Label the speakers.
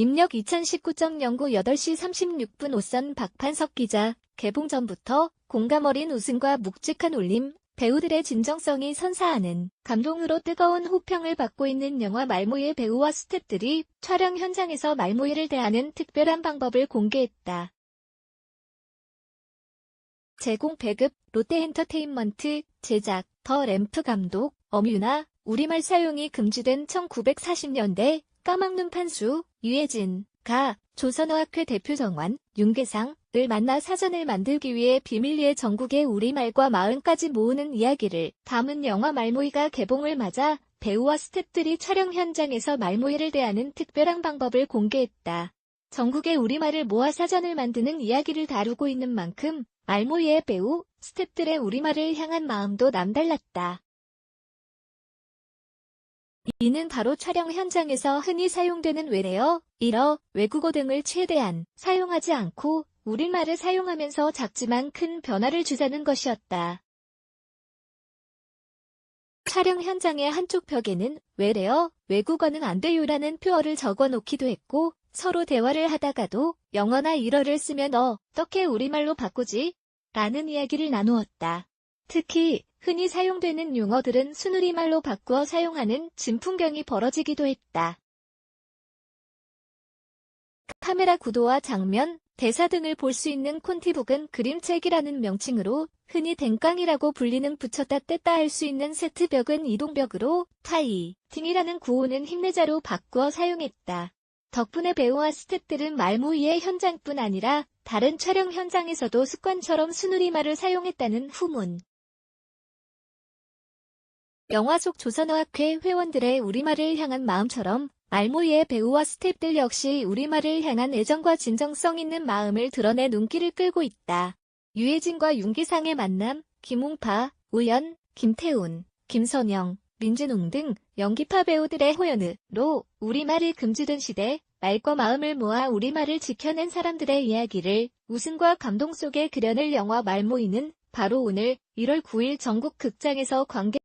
Speaker 1: 입력 2019.09 8시 36분 오선 박판석 기자, 개봉 전부터 공감 어린 웃음과 묵직한 울림, 배우들의 진정성이 선사하는 감동으로 뜨거운 호평을 받고 있는 영화 말모이의 배우와 스태프들이 촬영 현장에서 말모이를 대하는 특별한 방법을 공개했다. 제공 배급 롯데엔터테인먼트 제작 더 램프 감독 엄유나 우리말 사용이 금지된 1940년대 까막눈 판수 유해진 가 조선어학회 대표 정환 윤계상을 만나 사전을 만들기 위해 비밀리에 전국의 우리말과 마음까지 모으는 이야기를 담은 영화 말모이가 개봉을 맞아 배우와 스태프들이 촬영 현장에서 말모이를 대하는 특별한 방법을 공개했다. 전국의 우리말을 모아 사전을 만드는 이야기를 다루고 있는 만큼 말모이의 배우, 스태프들의 우리말을 향한 마음도 남달랐다. 이는 바로 촬영 현장에서 흔히 사용되는 외래어, 일어, 외국어 등을 최대한 사용하지 않고 우리말을 사용하면서 작지만 큰 변화를 주자는 것이었다. 촬영 현장의 한쪽 벽에는 외래어, 외국어는 안 돼요라는 표어를 적어 놓기도 했고 서로 대화를 하다가도 영어나 일어를 쓰면 어 떻게 우리말로 바꾸지? 라는 이야기를 나누었다. 특히 흔히 사용되는 용어들은 순우리말로 바꾸어 사용하는 진풍경이 벌어지기도 했다. 카메라 구도와 장면, 대사 등을 볼 수 있는 콘티북은 그림책이라는 명칭으로 흔히 댕깡이라고 불리는 붙였다 뗐다 할 수 있는 세트벽은 이동벽으로 타이, 팀이라는 구호는 힘내자로 바꾸어 사용했다. 덕분에 배우와 스태프들은 말모이의 현장뿐 아니라 다른 촬영 현장에서도 습관처럼 순우리말을 사용했다는 후문. 영화 속 조선어학회 회원들의 우리말을 향한 마음처럼 말모이의 배우와 스태프들 역시 우리말을 향한 애정과 진정성 있는 마음을 드러내 눈길을 끌고 있다. 유해진과 윤기상의 만남, 김웅파, 우연, 김태훈, 김선영, 민준웅 등 연기파 배우들의 호연으로 우리말이 금지된 시대 말과 마음을 모아 우리말을 지켜낸 사람들의 이야기를 웃음과 감동 속에 그려낼 영화 말모이는 바로 오늘 1월 9일 전국 극장에서 관객